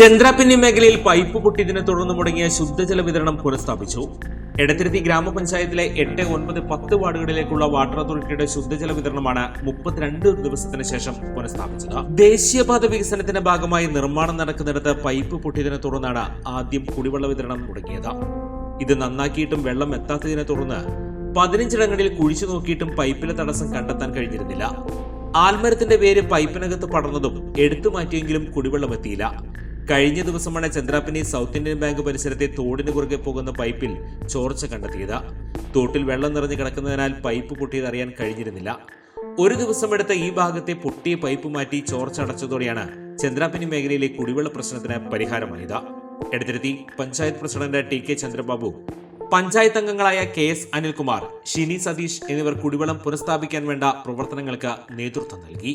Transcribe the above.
ചന്ദ്രാപിന്നി മേഖലയിൽ പൈപ്പ് പൊട്ടിയതിനെ തുടർന്ന് മുടങ്ങിയ ശുദ്ധജല വിതരണം പുനഃസ്ഥാപിച്ചു. എടത്തിരുത്തി ഗ്രാമപഞ്ചായത്തിലെ എട്ട് ഒൻപത് പത്ത് വാർഡുകളിലേക്കുള്ള വാട്ടർ അതോറിറ്റിയുടെ ശുദ്ധജല വിതരണമാണ് മുപ്പത്തിരണ്ട് ദിവസത്തിന് ശേഷം പുനഃസ്ഥാപിച്ചത്. ദേശീയപാത വികസനത്തിന്റെ ഭാഗമായി നിർമ്മാണം നടക്കുന്നിടത്ത് പൈപ്പ് പൊട്ടിയതിനെ തുടർന്നാണ് ആദ്യം കുടിവെള്ള വിതരണം മുടങ്ങിയത്. ഇത് നന്നാക്കിയിട്ടും വെള്ളം എത്താത്തതിനെ തുടർന്ന് പതിനഞ്ചിടങ്ങളിൽ കുഴിച്ചു നോക്കിയിട്ടും പൈപ്പിലെ തടസ്സം കണ്ടെത്താൻ കഴിഞ്ഞിരുന്നില്ല. ആൽമരത്തിന്റെ പേര് പൈപ്പിനകത്ത് പടർന്നതും എടുത്തു മാറ്റിയെങ്കിലും കുടിവെള്ളം എത്തിയില്ല. കഴിഞ്ഞ ദിവസമാണ് ചന്ദ്രാപ്പിനി സൗത്ത് ഇന്ത്യൻ ബാങ്ക് പരിസരത്തെ തോടിന് കുറുകെ പോകുന്ന പൈപ്പിൽ ചോർച്ച കണ്ടെത്തിയത്. തോട്ടിൽ വെള്ളം നിറഞ്ഞു കിടക്കുന്നതിനാൽ പൈപ്പ് പൊട്ടിയത് അറിയാൻ കഴിഞ്ഞിരുന്നില്ല. ഒരു ദിവസം എടുത്ത ഈ ഭാഗത്തെ പൊട്ടിയ പൈപ്പ് മാറ്റി ചോർച്ച അടച്ചതോടെയാണ് ചന്ദ്രാപ്പിനി മേഖലയിലെ കുടിവെള്ള പ്രശ്നത്തിന് പരിഹാരമായത്. Edathiruthy panchayat president T K Chandrababu panchayat അംഗങ്ങളായ കെ എസ് അനിൽകുമാർ ഷിനി സതീഷ് എന്നിവർ കുടിവെള്ളം പുനഃസ്ഥാപിക്കാൻ വേണ്ട പ്രവർത്തനങ്ങൾക്ക് നേതൃത്വം നൽകി.